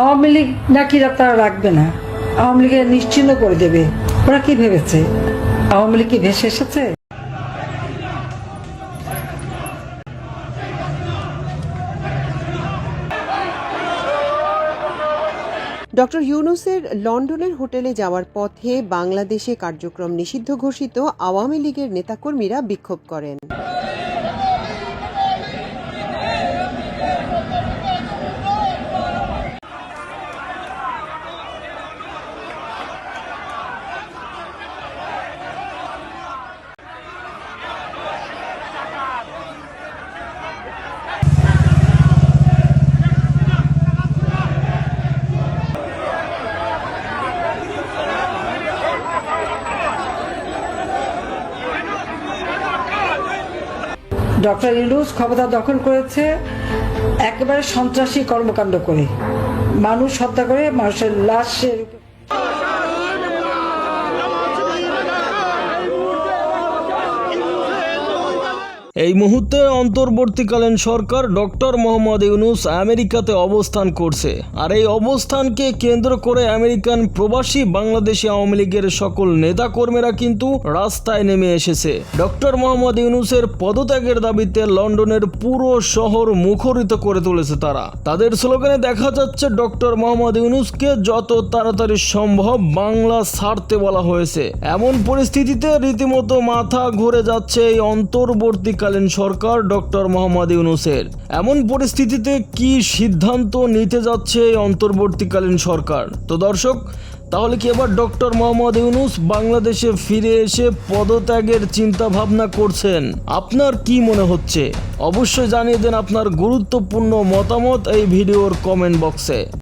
আওয়ামী লীগ নাকি তারা রাখবে না? আওয়ামী লীগের নিশ্চিন্ন করে দেবে। ওরা কি ভেবেছে? আওয়ামী লীগ কি ভেসে এসেছে? ডক্টর ইউনুসের লন্ডনের হোটেলে যাওয়ার পথে বাংলাদেশে কার্যক্রম নিষিদ্ধ ঘোষিত আওয়ামী লীগের নেতাকর্মীরা বিক্ষোভ করেন। ডক্টর ইউনুস ক্ষমতা দখল করেছে একেবারে সন্ত্রাসী কর্মকাণ্ড করে। মানুষ হত্যা করে মানুষের লাশের এই মুহূর্তে অন্তর্বর্তীকালীন সরকার ডক্টর মোহাম্মদ ইউনুস আমেরিকাতে অবস্থান করছে। আর এই অবস্থানকে কেন্দ্র করে আমেরিকান প্রবাসী বাংলাদেশি আওয়ামী লীগের সকল নেতাকর্মীরা কিন্তু রাস্তায় নেমে এসেছে। ডক্টর মোহাম্মদ ইউনুসের পদত্যাগের দাবিতে লন্ডনের পুরো শহর মুখরিত করে তুলেছে তারা। তাদের স্লোগানে দেখা যাচ্ছে, ডক্টর মোহাম্মদ ইউনুসকে যত তাড়াতাড়ি সম্ভব বাংলা ছাড়তে বলা হয়েছে। এমন পরিস্থিতিতে রীতিমতো মাথা ঘুরে যাচ্ছে এই অন্তর্বর্তীকালীন সরকার ডক্টর মোহাম্মদ ইউনুসের। এমন পরিস্থিতিতে কি সিদ্ধান্ত নিতে যাচ্ছে এই অন্তর্বর্তীকালীন সরকার? তো দর্শক, তাহলে কি এবার ডক্টর মোহাম্মদ ইউনুস বাংলাদেশে ফিরে এসে পদত্যাগের চিন্তা ভাবনা করছেন? আপনার কি মনে হচ্ছে? অবশ্যই জানিয়ে দেন আপনার গুরুত্বপূর্ণ মতামত এই ভিডিওর কমেন্ট বক্সে।